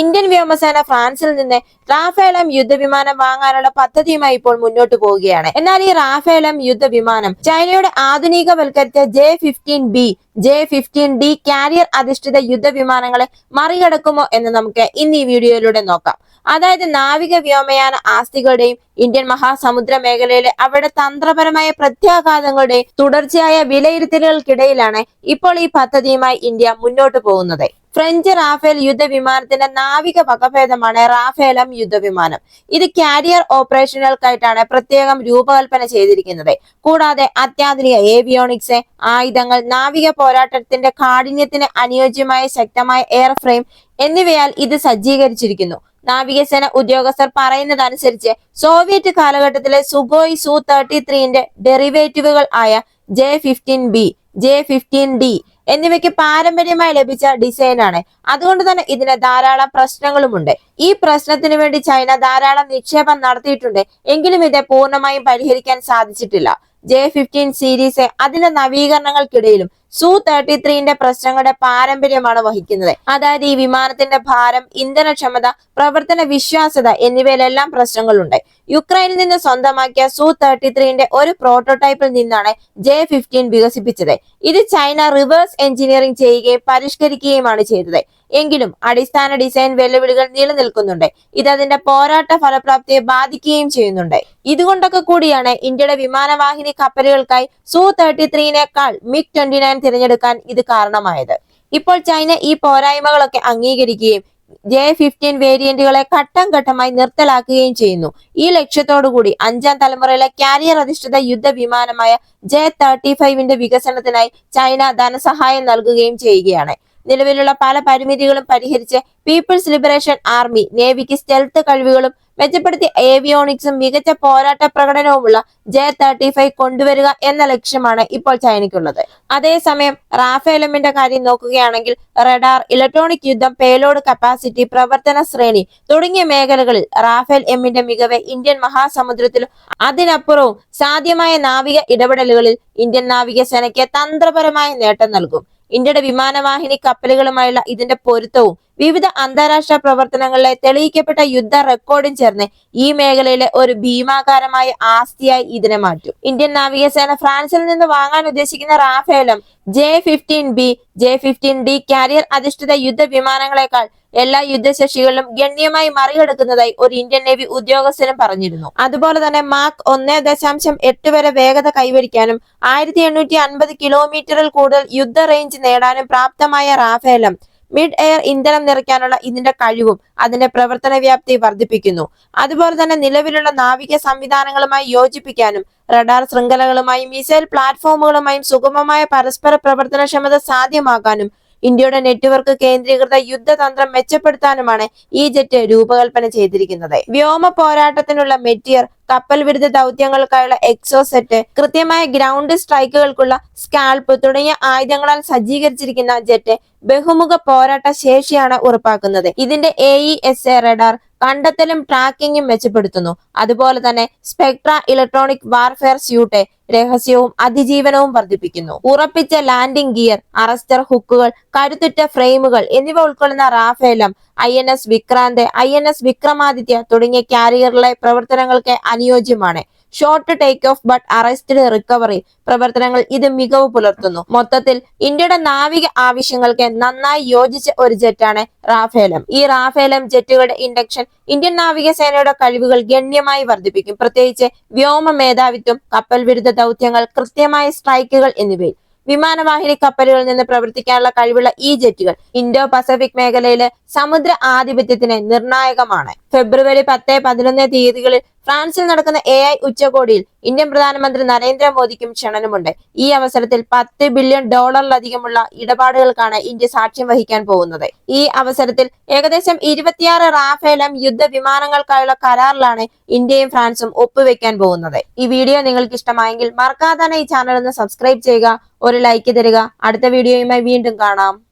Indian വ്യോമസേന ഫ്രാൻസിൽ നിന്ന് റാഫേലം യുദ്ധവിമാനം വാങ്ങാനുള്ള പദ്ധതിയുമായി ഇപ്പോൾ മുന്നോട്ട് പോവുകയാണ്. എന്നാൽ ഈ റാഫേലം യുദ്ധവിമാനം ചൈനയുടെ ആധുനികവൽക്കരിച്ച J fifteen B J fifteen D carrier അധിഷ്ഠിത യുദ്ധവിമാനങ്ങളെ മറികടക്കുമോ എന്ന് നമുക്ക് ഇന്ന് ഈ വീഡിയോയിലൂടെ നോക്കാം. അതായത് നാവിക വ്യോമയാന ആസ്തികളുടെയും ഇന്ത്യൻ മഹാസമുദ്ര മേഖലയിലെ അവരുടെ തന്ത്രപരമായ പ്രത്യാഘാതങ്ങളുടെയും തുടർച്ചയായ വിലയിരുത്തലുകൾക്കിടയിലാണ് ഇപ്പോൾ ഈ പദ്ധതിയുമായി ഇന്ത്യ മുന്നോട്ട് പോകുന്നത്. ഫ്രഞ്ച് റാഫേൽ യുദ്ധവിമാനത്തിന്റെ നാവിക വകഭേദമാണ് റാഫേലം യുദ്ധവിമാനം. ഇത് കാരിയർ ഓപ്പറേഷനുകൾക്കായിട്ടാണ് പ്രത്യേകം രൂപകൽപ്പന ചെയ്തിരിക്കുന്നത്. കൂടാതെ അത്യാധുനിക ഏവിയോണിക്സ് ആയുധങ്ങൾ നാവിക പോരാട്ടത്തിന്റെ കാഠിന്യത്തിന് അനുയോജ്യമായ ശക്തമായ എയർ ഫ്രെയിം എന്നിവയാൽ ഇത് സജ്ജീകരിച്ചിരിക്കുന്നു. നാവികസേന ഉദ്യോഗസ്ഥർ പറയുന്നതനുസരിച്ച് സോവിയറ്റ് കാലഘട്ടത്തിലെ സുഗോയ് സു തേർട്ടി ത്രീന്റെ ഡെറിവേറ്റീവുകൾ ആയ J fifteen B J fifteen D എന്നിവയ്ക്ക് പാരമ്പര്യമായി ലഭിച്ച ഡിസൈനാണ് അതുകൊണ്ട് തന്നെ ഇതിന് ധാരാളം പ്രശ്നങ്ങളുമുണ്ട്. ഈ പ്രശ്നത്തിന് വേണ്ടി ചൈന ധാരാളം നിക്ഷേപം നടത്തിയിട്ടുണ്ട്. എങ്കിലും ഇത് പൂർണമായും പരിഹരിക്കാൻ സാധിച്ചിട്ടില്ല. ജെ ഫിഫ്റ്റീൻ സീരീസ് അതിന്റെ നവീകരണങ്ങൾക്കിടയിലും സു തേർട്ടി ത്രീന്റെ പ്രശ്നങ്ങളുടെ പാരമ്പര്യമാണ് വഹിക്കുന്നത്. അതായത് ഈ വിമാനത്തിന്റെ ഭാരം ഇന്ധനക്ഷമത പ്രവർത്തന വിശ്വാസ്യത എന്നിവയിലെല്ലാം പ്രശ്നങ്ങളുണ്ട്. യുക്രൈനിൽ നിന്ന് സ്വന്തമാക്കിയ സു തേർട്ടി ത്രീന്റെ ഒരു പ്രോട്ടോടൈപ്പിൽ നിന്നാണ് ജെ ഫിഫ്റ്റീൻ വികസിപ്പിച്ചത്. ഇത് ചൈന റിവേഴ്സ് എഞ്ചിനീയറിംഗ് ചെയ്യുകയും പരിഷ്കരിക്കുകയുമാണ് ചെയ്തത്. എങ്കിലും അടിസ്ഥാന ഡിസൈൻ വെല്ലുവിളികൾ നിലനിൽക്കുന്നുണ്ട്. ഇത് അതിന്റെ പോരാട്ട ഫലപ്രാപ്തിയെ ബാധിക്കുകയും ചെയ്യുന്നുണ്ട്. ഇതുകൊണ്ടൊക്കെ കൂടിയാണ് ഇന്ത്യയുടെ വിമാനവാഹിനി കപ്പലുകൾക്കായി സു തേർട്ടി ത്രീനേക്കാൾ മിഗ് ട്വന്റി നയൻ തിരഞ്ഞെടുക്കാൻ ഇത് കാരണമായത്. ഇപ്പോൾ ചൈന ഈ പോരായ്മകളൊക്കെ അംഗീകരിക്കുകയും ജെ ഫിഫ്റ്റീൻ വേരിയന്റുകളെ ഘട്ടം ഘട്ടമായി നിർത്തലാക്കുകയും ചെയ്യുന്നു. ഈ ലക്ഷ്യത്തോടു കൂടി അഞ്ചാം തലമുറയിലെ കാരിയർ അധിഷ്ഠിത യുദ്ധ വിമാനമായ ജെ തേർട്ടി ഫൈവിന്റെ വികസനത്തിനായി ചൈന ധനസഹായം നൽകുകയും ചെയ്യുകയാണ്. നിലവിലുള്ള പല പരിമിതികളും പരിഹരിച്ച് പീപ്പിൾസ് ലിബറേഷൻ ആർമി നേവിക്ക് സ്റ്റെൽത്ത് കഴിവുകളും മെച്ചപ്പെടുത്തിയ ഏവിയോണിക്സും മികച്ച പോരാട്ട പ്രകടനവുമുള്ള ജെ തേർട്ടി ഫൈവ് കൊണ്ടുവരിക എന്ന ലക്ഷ്യമാണ് ഇപ്പോൾ ചൈനയ്ക്കുള്ളത്. അതേസമയം റാഫേലമിന്റെ കാര്യം നോക്കുകയാണെങ്കിൽ റഡാർ ഇലക്ട്രോണിക് യുദ്ധം പേലോഡ് കപ്പാസിറ്റി പ്രവർത്തന ശ്രേണി തുടങ്ങിയ മേഖലകളിൽ റാഫേൽ എമ്മിന്റെ മികവ് ഇന്ത്യൻ മഹാസമുദ്രത്തിലും അതിനപ്പുറവും സാധ്യമായ നാവിക ഇടപെടലുകളിൽ ഇന്ത്യൻ നാവികസേനയ്ക്ക് തന്ത്രപരമായ നേട്ടം നൽകും. ഇന്ത്യയുടെ വിമാനവാഹിനി കപ്പലുകളുമായുള്ള ഇതിന്റെ പൊരുത്തവും വിവിധ അന്താരാഷ്ട്ര പ്രവർത്തനങ്ങളിലെ തെളിയിക്കപ്പെട്ട യുദ്ധ റെക്കോർഡും ചേർന്ന് ഈ മേഖലയിലെ ഒരു ഭീമാകാരമായ ആസ്തിയായി ഇതിനെ മാറ്റും. ഇന്ത്യൻ നാവികസേന ഫ്രാൻസിൽ നിന്ന് വാങ്ങാൻ ഉദ്ദേശിക്കുന്ന റാഫേലും J fifteen B J fifteen D carrier അധിഷ്ഠിത യുദ്ധ വിമാനങ്ങളെക്കാൾ എല്ലാ യുദ്ധശേഷികളിലും ഗണ്യമായി മറികടക്കുന്നതായി ഒരു ഇന്ത്യൻ നേവി ഉദ്യോഗസ്ഥനും പറഞ്ഞിരുന്നു. അതുപോലെ തന്നെ മാർക്ക് ഒന്ന് ദശാംശം എട്ട് വരെ വേഗത കൈവരിക്കാനും ആയിരത്തി എണ്ണൂറ്റി അൻപത് കിലോമീറ്ററിൽ കൂടുതൽ യുദ്ധ റേഞ്ച് നേടാനും പ്രാപ്തമായ റാഫേലം മിഡ് എയർ ഇന്ധനം നിറയ്ക്കാനുള്ള ഇതിന്റെ കഴിവും അതിന്റെ പ്രവർത്തന വ്യാപ്തി വർദ്ധിപ്പിക്കുന്നു. അതുപോലെ തന്നെ നിലവിലുള്ള നാവിക സംവിധാനങ്ങളുമായി യോജിപ്പിക്കാനും റഡാർ ശൃംഖലകളുമായും മിസൈൽ പ്ലാറ്റ്ഫോമുകളുമായും സുഗമമായ പരസ്പര പ്രവർത്തനക്ഷമത സാധ്യമാക്കാനും ഇന്ത്യയുടെ നെറ്റ്വർക്ക് കേന്ദ്രീകൃത യുദ്ധതന്ത്രം മെച്ചപ്പെടുത്താനുമാണ് ഈ ജെറ്റ് രൂപകൽപ്പന ചെയ്തിരിക്കുന്നത്. വ്യോമ പോരാട്ടത്തിനുള്ള മെറ്റിയർ കപ്പൽ വിരുദ്ധ ദൗത്യങ്ങൾക്കായുള്ള എക്സോസെറ്റ് കൃത്യമായ ഗ്രൗണ്ട് സ്ട്രൈക്കുകൾക്കുള്ള സ്കാൽപ്പ് തുടങ്ങിയ ആയുധങ്ങളാൽ സജ്ജീകരിച്ചിരിക്കുന്ന ജെറ്റ് ബഹുമുഖ പോരാട്ട ശേഷിയാണ് ഉറപ്പാക്കുന്നത്. ഇതിന്റെ A E S A radar കണ്ടെത്തലും ട്രാക്കിങ്ങും മെച്ചപ്പെടുത്തുന്നു. അതുപോലെ തന്നെ സ്പെക്ട്ര ഇലക്ട്രോണിക് വാർഫെയർ സ്യൂട്ട് രഹസ്യവും അതിജീവനവും വർദ്ധിപ്പിക്കുന്നു. ഉറപ്പിച്ച ലാൻഡിംഗ് ഗിയർ അറസ്റ്റർ ഹുക്കുകൾ കരുത്തുറ്റ ഫ്രെയിമുകൾ എന്നിവ ഉൾക്കൊള്ളുന്ന റാഫേലം I N S Vikrant I N S Vikramaditya തുടങ്ങിയ കാരിയറിലെ പ്രവർത്തനങ്ങൾക്ക് അനുയോജ്യമാണ്. Short take off but arrested recovery പ്രവർത്തനങ്ങൾ ഇത് മികവ് പുലർത്തുന്നു. മൊത്തത്തിൽ ഇന്ത്യയുടെ നാവിക ആവശ്യങ്ങൾക്ക് നന്നായി യോജിച്ച ഒരു ജെറ്റാണ് റാഫേലം. ഈ റാഫേലം ജെറ്റുകളുടെ ഇൻഡക്ഷൻ ഇന്ത്യൻ നാവികസേനയുടെ കഴിവുകൾ ഗണ്യമായി വർദ്ധിപ്പിക്കും. പ്രത്യേകിച്ച് വ്യോമ മേധാവിത്വം കപ്പൽ വിരുദ്ധ ദൗത്യങ്ങൾ കൃത്യമായ സ്ട്രൈക്കുകൾ എന്നിവയിൽ. വിമാനവാഹിനി കപ്പലുകളിൽ നിന്ന് പ്രവർത്തിക്കാനുള്ള കഴിവുള്ള ഈ ജെറ്റുകൾ ഇൻഡോ പസഫിക് മേഖലയിലെ സമുദ്ര ആധിപത്യത്തിന് നിർണായകമാണ്. ഫെബ്രുവരി പത്ത് പതിനൊന്ന് തീയതികളിൽ ഫ്രാൻസിൽ നടക്കുന്ന എ ഐ ഉച്ചകോടിയിൽ ഇന്ത്യൻ പ്രധാനമന്ത്രി നരേന്ദ്രമോദിക്കും ക്ഷണനമുണ്ട്. ഈ അവസരത്തിൽ പത്ത് ബില്യൺ ഡോളറിലധികമുള്ള ഇടപാടുകൾക്കാണ് ഇന്ത്യ സാക്ഷ്യം വഹിക്കാൻ പോകുന്നത്. ഈ അവസരത്തിൽ ഏകദേശം ഇരുപത്തിയാറ് റാഫേലം യുദ്ധ വിമാനങ്ങൾക്കായുള്ള കരാറിലാണ് ഇന്ത്യയും ഫ്രാൻസും ഒപ്പുവെക്കാൻ പോകുന്നത്. ഈ വീഡിയോ നിങ്ങൾക്ക് ഇഷ്ടമായെങ്കിൽ മറക്കാതെ ഈ ചാനൽ ഒന്ന് സബ്സ്ക്രൈബ് ചെയ്യുക ഒരു ലൈക്ക് തരിക. അടുത്ത വീഡിയോയുമായി വീണ്ടും കാണാം.